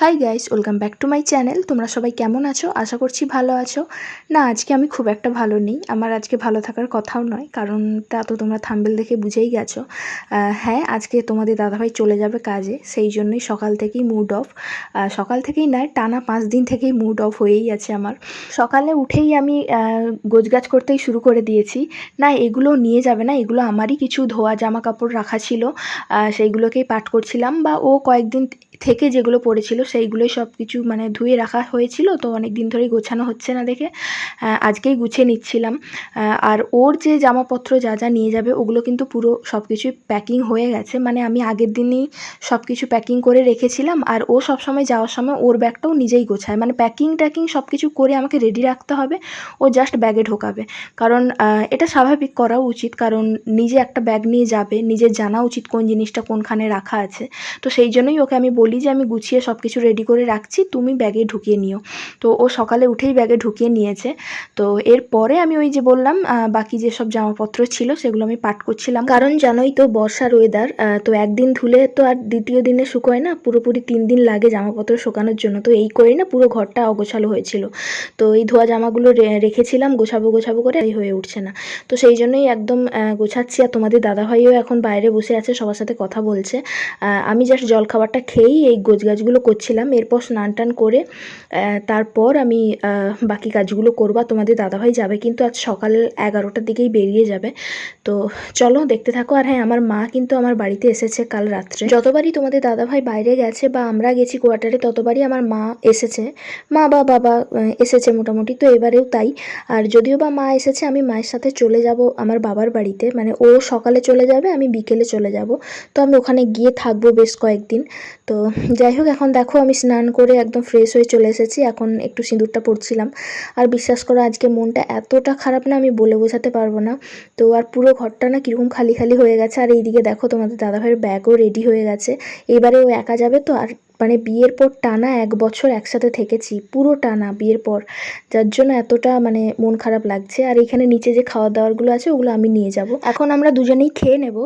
Hi guys welcome back to my channel তোমরা সবাই কেমন আছো? আশা করছি ভালো আছো। না, আজকে আমি খুব একটা ভালো নেই। আমার আজকে ভালো থাকার কথাও নয়, কারণ তা তো তোমরা থাম্বেল দেখে বুঝেই গেছো। হ্যাঁ আজকে তোমাদের দাদাভাই চলে যাবে কাজে, সেই জন্যই সকাল থেকেই মুড অফ সকাল থেকেই নয়, টানা পাঁচ দিন থেকেই মুড অফ হয়েই আছে আমার। সকালে উঠেই আমি গোছগাছ করতেই শুরু করে দিয়েছি। না, এগুলো নিয়ে যাবে না, এগুলো আমারই কিছু ধোয়া জামা কাপড় রাখা ছিল। সেইগুলোকেই পাঠ করছিলাম বা ও কয়েকদিন থেকে যেগুলো পড়েছিল সেইগুলোই সব কিছু মানে ধুয়ে রাখা হয়েছিল। তো অনেক দিন ধরেই গোছানো হচ্ছে না দেখে আজকেই গুছিয়ে নিচ্ছিলাম। আর ওর যে জামাপত্র যা যা নিয়ে যাবে ওগুলো কিন্তু পুরো সব কিছুই প্যাকিং হয়ে গেছে। মানে আমি আগের দিনই সব কিছু প্যাকিং করে রেখেছিলাম আর ও সব সময় যাওয়ার সময় ওর ব্যাগটাও নিজেই গোছায়। মানে প্যাকিং ট্যাকিং সব কিছু করে আমাকে রেডি রাখতে হবে, ও জাস্ট ব্যাগে ঢোকাবে। কারণ এটা স্বাভাবিক করা উচিত। কারণ নিজে একটা ব্যাগ নিয়ে যাবে নিজের জানা উচিত কোন জিনিসটা কোনখানে রাখা আছে। তো সেই জন্যই ওকে আমি বলি যে আমি গুছিয়ে সব কিছু রেডি করে রাখছি, তুমি ব্যাগে ঢুকিয়ে নিও। তো ও সকালে উঠেই ব্যাগে ঢুকিয়ে নিয়েছে। তো এরপরে আমি ওই যে বললাম বাকি যেসব জামাপত্র ছিল সেগুলো আমি পাঠ করছিলাম। কারণ জানোই তো বর্ষার ওয়েদার তো একদিন ধুলে তো আর দ্বিতীয় দিনে শুকোয় না, পুরোপুরি তিন দিন লাগে জামাপত্র শুকানোর জন্য। তো এই করেই না পুরো ঘরটা অগোছালো হয়েছিল। তো এই ধোয়া জামাগুলো রেখেছিলাম, গোছাবো গোছাবো করে এই হয়ে উঠছে না। তো সেই জন্যই একদম গোছাচ্ছি। আর তোমাদের দাদাভাইও এখন বাইরে বসে আছে, সবার সাথে কথা বলছে। আমি জাস্ট জলখাবারটা খেয়েই এই গোছগাছগুলো করছিলাম। এরপর স্নান টান করে তারপর আমি বাকি কাজগুলো করব। তোমাদের দাদাভাই যাবে কিন্তু আজ সকাল এগারোটার দিকেই বেরিয়ে যাবে। তো চলো দেখতে থাকো। আর হ্যাঁ আমার মা কিন্তু আমার বাড়িতে এসেছে কাল রাত্রে। যতবারই তোমাদের দাদাভাই বাইরে গেছে বা আমরা গেছি কোয়ার্টারে, ততবারই আমার মা এসেছে। মা, বা বাবা এসেছে মোটামুটি। তো এবারেও তাই। আর যদিও বা মা এসেছে, আমি মায়ের সাথে চলে যাব আমার বাবার বাড়িতে। মানে ও সকালে চলে যাবে, আমি বিকেলে চলে যাব। তো আমি ওখানে গিয়ে থাকব বেশ কয়েকদিন। তো যাই হোক, এখন দেখো আমি স্নান করে একদম ফ্রেশ হয়ে চলে এসেছি। এখন একটু সিঁদুরটা পড়ছিলাম আর বিশ্বাস করো, আজকে মনটা এতটা খারাপ না, আমি বলে বোঝাতে পারব না। তো আর পুরো ঘরটা না কীরকম খালি খালি হয়ে গেছে। আর এইদিকে দেখো তোমাদের দাদাভাইয়ের ব্যাগও রেডি হয়ে গেছে। এবারে ও একা যাবে তো, আর মানে বিয়ের পর টানা এক বছর একসাথে থেকেছি, পুরো টানা বিয়ের পর। যার জন্য এতটা মানে মন খারাপ লাগছে। আর এখানে নিচে যে খাওয়া দাওয়ারগুলো আছে, ওগুলো আমি নিয়ে যাব। এখন আমরা দুজনেই খেয়ে নেব।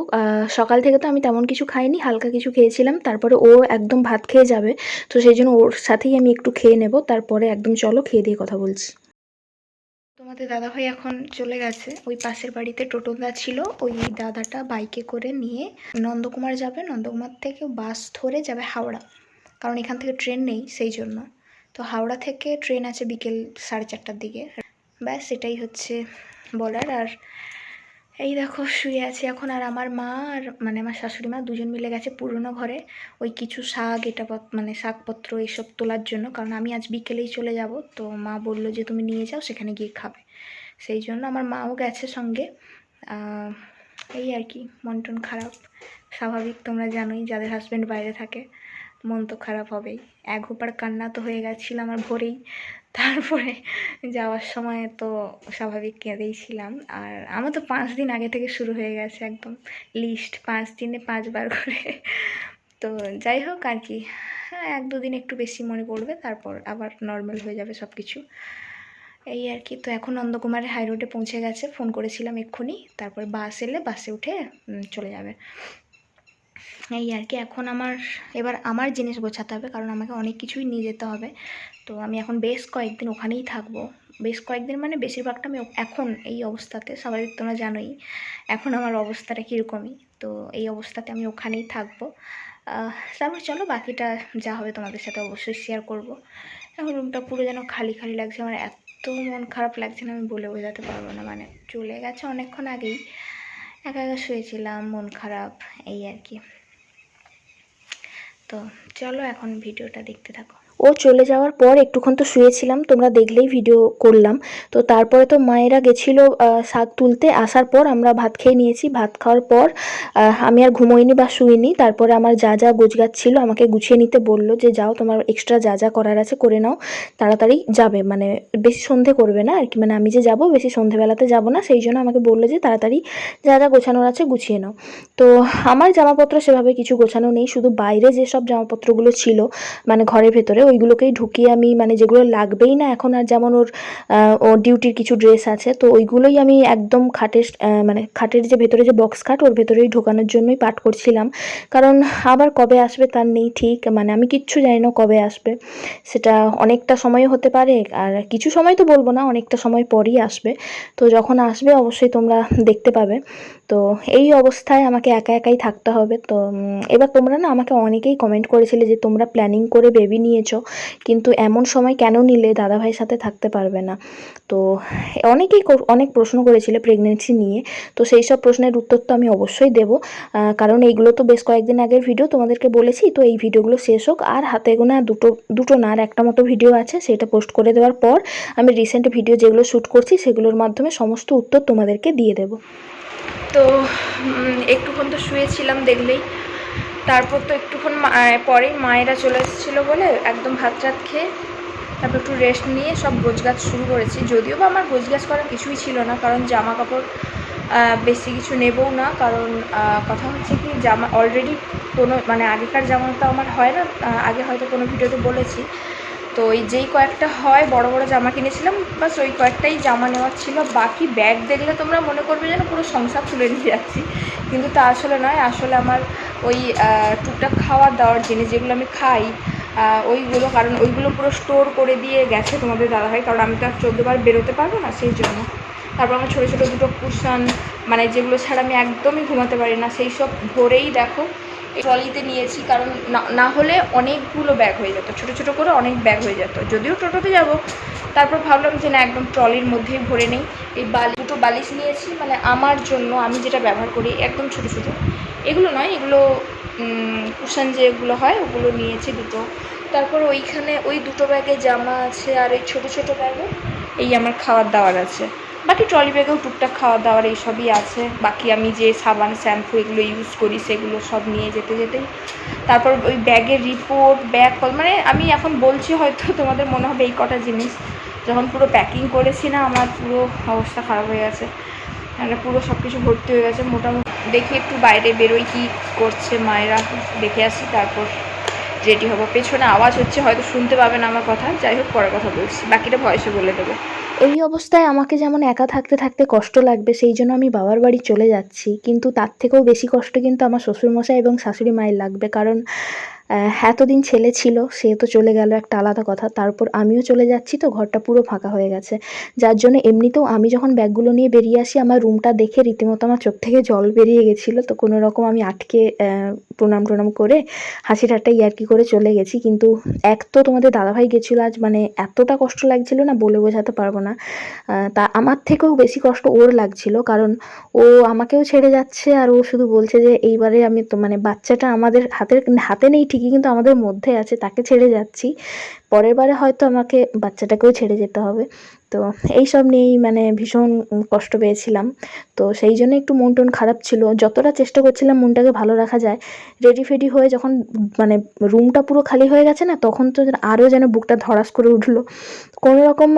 সকাল থেকে তো আমি তেমন কিছু খাইনি, হালকা কিছু খেয়েছিলাম। তারপরে ও একদম ভাত খেয়ে যাবে। তো সেই জন্য ওর সাথেই আমি একটু খেয়ে নেব। তারপরে একদম চলো খেয়ে দিয়ে কথা বলছি। তোমাদের দাদাভাই এখন চলে গেছে। ওই পাশের বাড়িতে টোটোদা ছিল। ওই দাদাটা বাইকে করে নিয়ে নন্দকুমার যাবে। নন্দকুমার থেকে বাস ধরে যাবে হাওড়া। কারণ এখান থেকে ট্রেন নেই সেই জন্য। তো হাওড়া থেকে ট্রেন আছে বিকেল সাড়ে চারটার দিকে। ব্যাস, এটাই হচ্ছে বলার। আর এই দেখো, শুয়ে আছি এখন। আর আমার মা আর মানে আমার শাশুড়ি মা দুজন মিলে গেছে পুরনো ঘরে। ওই কিছু শাক, এটা মানে শাকপত্র এইসব তোলার জন্য। কারণ আমি আজ বিকেলেই চলে যাব। তো মা বলল যে, তুমি নিয়ে যাও, সেখানে গিয়ে খাবে। সেই জন্য আমার মাও গেছে সঙ্গে। এই আর কি মন খারাপ। স্বাভাবিক, তোমরা জানোই, যাদের হাজব্যান্ড বাইরে থাকে। মন তো খারাপ হবেই। এক হোপার কান্না তো হয়ে গেছিল আমার ভোরেই। তারপরে যাওয়ার সময় তো স্বাভাবিক কেঁদেই ছিলাম। আর আমার তো পাঁচ দিন আগে থেকে শুরু হয়ে গেছে একদম লিস্ট পাঁচ দিনে পাঁচবার করে। তো যাই হোক আর কি। হ্যাঁ এক দুদিন একটু বেশি মনে পড়বে, তারপর আবার নর্মাল হয়ে যাবে সব কিছু এই আর কি। তো এখন নন্দকুমারের হাই রোডে পৌঁছে গেছে, ফোন করেছিলাম এক্ষুনি। তারপর বাস এলে বাসে উঠে চলে যাবে। এই আর কি, এখন আমার, এবার আমার জিনিস গোছাতে হবে, কারণ আমাকে অনেক কিছুই নিয়ে যেতে হবে। তো আমি এখন বেশ কয়েকদিন ওখানেই থাকব। বেশ কয়েকদিন মানে বেশিরভাগটা আমি এখন এই অবস্থাতে, স্বাভাবিক তোমরা জানোই, এখন আমার অবস্থাটা কীরকমই। তো এই অবস্থাতে আমি ওখানেই থাকব। তারপর চলো বাকিটা যা হবে তোমাদের সাথে অবশ্যই শেয়ার করব। এখন রুমটা পুরো যেন খালি খালি লাগছে, আমার এত মন খারাপ লাগছে না আমি বলে বোঝাতে পারব না মানে চলে গেছে অনেকক্ষণ আগেই। একা একা শুয়েছিলাম মন খারাপ এই আর কি। তো চলো এখন ভিডিওটা দেখতে থাকো। ও চলে যাওয়ার পর একটুক্ষণ তো শুয়েছিলাম, তোমরা দেখলেই ভিডিও করলাম। তো তারপরে তো মায়েরা গেছিল শাক তুলতে, আসার পর আমরা ভাত খেয়ে নিয়েছি। ভাত খাওয়ার পর আমি আর ঘুমোইনি বা শুইনি। তারপরে আমার যা যা গোছগাছ ছিল আমাকে গুছিয়ে নিতে বলল যে, যাও, তোমার এক্সট্রা যা যা করার আছে করে নাও। তাড়াতাড়ি যাবে মানে বেশি সন্ধে করবে না আর কি মানে আমি যে যাব, বেশি সন্ধেবেলাতে যাব না। সেই জন্য আমাকে বলল যে, তাড়াতাড়ি যা যা গোছানোর আছে গুছিয়ে নাও। তো আমার জামাপত্র সেভাবে কিছু গোছানো নেই। শুধু বাইরে যেসব জামাপত্রগুলো ছিল মানে ঘরের ভেতরে ওইগুলোকেই ঢুকিয়ে আমি মানে যেগুলো লাগবেই না, এখন আর যেমন ওর ওর ডিউটির কিছু ড্রেস আছে, তো ওইগুলোই আমি একদম খাটের মানে খাটের যে ভেতরে যে বক্স খাট, ওর ভেতরেই ঢোকানোর জন্যই পাঠ করছিলাম। কারণ আবার কবে আসবে তার নেই ঠিক মানে আমি কিচ্ছু জানি না কবে আসবে। সেটা অনেকটা সময় হতে পারে, আর কিছু সময় তো বলব না, অনেকটা সময় পরই আসবে। তো যখন আসবে অবশ্যই তোমরা দেখতে পাবে। তো এই অবস্থায় আমাকে একা একাই থাকতে হবে। তো এবার তোমরা না আমাকে অনেকেই কমেন্ট করেছিলে যে তোমরা প্ল্যানিং করে বেবি নিয়েছো। কিন্তু এমন সময় কেন নিলে দাদাভাইয়ের সাথে থাকতে পারবে না? তো অনেকেই অনেক প্রশ্ন করেছিলে প্রেগনেন্সি নিয়ে। তো সেই সব প্রশ্নের উত্তর তো আমি অবশ্যই দেবো। কারণ এইগুলো তো বেশ কয়েকদিন আগের ভিডিও তোমাদেরকে বলেছি। তো এই ভিডিওগুলো শেষ হোক। আর হাতে গোনা দুটো দুটো না, আর একটা মতো ভিডিও আছে, সেটা পোস্ট করে দেওয়ার পর আমি রিসেন্ট ভিডিও যেগুলো শ্যুট করছি, সেগুলোর মাধ্যমে সমস্ত উত্তর তোমাদেরকে দিয়ে দেবো। তো একটুক্ষণ তো শুয়েছিলাম দেখলেই। তারপর তো একটুক্ষণ পরেই মায়েরা চলে এসেছিল বলে একদম ভাত টাত খেয়ে তারপর একটু রেস্ট নিয়ে সব গোছগাছ শুরু করেছি। যদিও বা আমার গোছগাছ করা কিছুই ছিল না, কারণ জামা কাপড় বেশি কিছু নেবও না। কারণ কথা হচ্ছে কি, জামা অলরেডি কোনো মানে আগেকার জামা তো আমার হয় না আগে হয়তো কোনো ভিডিওতে বলেছি। তো ওই যেই কয়েকটা হয়, বড় বড় জামা কিনেছিলাম, বাস ওই কয়েকটাই জামা নেওয়ার ছিল। বাকি ব্যাগ দেখলে তোমরা মনে করবে যেন পুরো সংসার তুলে নিয়ে যাচ্ছি। কিন্তু তা আসলে নয়, আসলে আমার ওই টুকটাক খাওয়ার দাওয়ার জিনিস যেগুলো আমি খাই ওইগুলো, কারণ ওইগুলো পুরো স্টোর করে দিয়ে গেছে তোমাদের দাদা দাদাভাই, কারণ আমি তো আর চোদ্দোবার বেরোতে পারব না সেই জন্য। তারপর আমার ছোটো ছোটো দুটো কুশন মানে যেগুলো ছাড়া আমি একদমই ঘুমাতে পারি না, সেই সব ভরেই দেখো, ট্রলিতে নিয়েছি, কারণ না হলে অনেকগুলো ব্যাগ হয়ে যেত, ছোটো ছোটো করে অনেক ব্যাগ হয়ে যেত। যদিও টোটোতে যাব, তারপর ভাবলাম যে না, একদম ট্রলির মধ্যেই ভরে নেই, এই বালি বালিশ নিয়েছি মানে আমার জন্য আমি যেটা ব্যবহার করি একদম ছোটো ছোটো। এগুলো নয়, এগুলো কুশন যেগুলো হয় ওগুলো নিয়েছি দুটো। তারপর ওইখানে ওই দুটো ব্যাগে জামা আছে আর এই ছোটো ছোটো ব্যাগে এই আমার খাবার দাবার আছে। বাকি ট্রলি ব্যাগেও টুকটাক খাওয়ার দাওয়ার এইসবই আছে। বাকি আমি যে সাবান, শ্যাম্পু এগুলো ইউজ করি সেগুলো সব নিয়ে যেতে যেতেই। তারপর ওই ব্যাগের রিপোর্ট ব্যাগ মানে আমি এখন বলছি হয়তো তোমাদের মনে হবে এই কটা জিনিস। যখন পুরো প্যাকিং করেছি না, আমার পুরো অবস্থা খারাপ হয়ে গেছে। মানে পুরো সব কিছু ভর্তি হয়ে গেছে মোটামুটি। দেখি একটু বাইরে বেরোই কি করছে মায়েরা। দেখে আসি, তারপর রেডি হব। পেছনে আওয়াজ হচ্ছে, হয়তো শুনতে পাবেন আমার কথা। যাই হোক, পরে কথা বলছি। বাকিটা ভয়েসে বলে দেবো। এই অবস্থায় আমাকে যেমন একা থাকতে থাকতে কষ্ট লাগবে, সেই জন্য আমি বাবার বাড়ি চলে যাচ্ছি। কিন্তু তার থেকেও বেশি কষ্ট কিন্তু আমার শ্বশুরমশাই এবং শাশুড়ি মায়ের লাগবে। কারণ এতদিন ছেলে ছিল, সে তো চলে গেল একটা আলাদা কথা। তারপর আমিও চলে যাচ্ছি তো ঘরটা পুরো ফাঁকা হয়ে গেছে। যার জন্য এমনিতেও আমি যখন ব্যাগগুলো নিয়ে বেরিয়ে আসি, আমার রুমটা দেখে রীতিমতো আমার চোখ থেকে জল বেরিয়ে গেছিল। তো কোনো রকম আমি আটকে প্রণাম টনাম করে হাসি ঠাট্টা ইয়ার্কি করে চলে গেছি। কিন্তু এক তো তোমাদের দাদাভাই গেছিল আজ মানে এতটা কষ্ট লাগছিল না বলে বোঝাতে পারব না। তা আমার থেকেও বেশি কষ্ট ওর লাগছিল, কারণ ও আমাকেও ছেড়ে যাচ্ছে আর ও শুধু বলছে যে এইবারে আমি তো মানে বাচ্চাটা আমাদের হাতের, হাতে নেই ঠিকই কিন্তু আমাদের মধ্যে আছে, তাকে ছেড়ে যাচ্ছি। পরের বারে হয়তো আমাকে বাচ্চাটাকেও ছেড়ে যেতে হবে। তো এই সব নিয়েই মানে ভীষণ কষ্ট পেয়েছিলাম। তো সেই জন্য একটু মন টন খারাপ ছিল। যতটা চেষ্টা করছিলাম মনটাকে ভালো রাখা যায় রেডি ফেডি হয়ে যখন মানে রুমটা পুরো খালি হয়ে গেছে না, তখন তো আরও যেন বুকটা ধরাস করে উঠল। কোনো রকম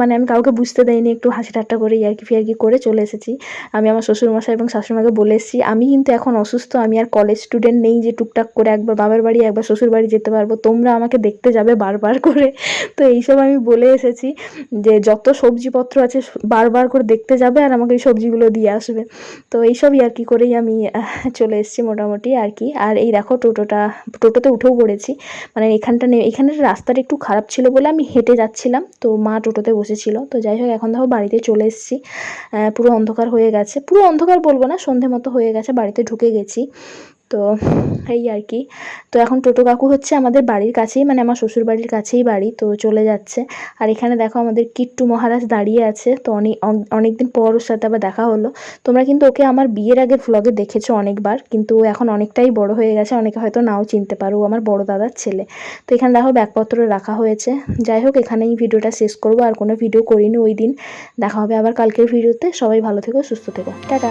মানে আমি কাউকে বুঝতে দেয়নি একটু হাসি ঠাট্টা করে ইয়ার্কি ফিয়ার্কি করে চলে এসেছি। আমি আমার শ্বশুরমশাই এবং শাশুড়িমাকে বলে এসেছি, আমি কিন্তু এখন অসুস্থ, আমি আর কলেজ স্টুডেন্ট নেই যে টুকটাক করে একবার বাবার বাড়ি, একবার শ্বশুর বাড়ি যেতে পারব, তোমরা আমাকে দেখতে যাবে বারবার করে। তো এইসব আমি বলে এসেছি যে যত সবজিপত্র আছে বারবার করে দেখতে যাবে আর আমাকে এই সবজিগুলো দিয়ে আসবে। তো এইসবই আর কি করেই আমি চলে এসেছি মোটামুটি আর কি। আর এই দেখো টোটোটা, টোটোতে উঠেও পড়েছি। মানে এখানটা নেই এখানের রাস্তাটা একটু খারাপ ছিল বলে আমি হেঁটে যাচ্ছিলাম। তো মা টোটোতে বসেছিল। তো যাই হোক, এখন দেখো বাড়িতে চলে এসেছি। পুরো অন্ধকার হয়ে গেছে। পুরো অন্ধকার বলব না, সন্ধে মতো হয়ে গেছে, বাড়িতে ঢুকে গেছি। তো এই আর কি। তো এখন টোটো কাকু হচ্ছে আমাদের বাড়ির কাছেই মানে আমার শ্বশুর বাড়ির কাছেই বাড়ি, তো চলে যাচ্ছে। আর এখানে দেখো আমাদের কিট্টু মহারাজ দাঁড়িয়ে আছে, তো অনেক অনেক দিন পর ওর সাথে আবার দেখা হলো। তোমরা কিন্তু ওকে আমার বিয়ের আগের ভ্লগে দেখেছ অনেকবার, কিন্তু ও এখন অনেকটাই বড় হয়ে গেছে, অনেকে হয়তো নাও চিনতে পারো আমার বড় দাদার ছেলে। তো এখানে দেখো ব্যাগপত্র রাখা হয়েছে। যাই হোক, এখানেই ভিডিওটা শেষ করব, আর কোনো ভিডিও করিনি ওই দিন। দেখা হবে আবার কালকের ভিডিওতে। সবাই ভালো থেকো, সুস্থ থেকো। টাটা!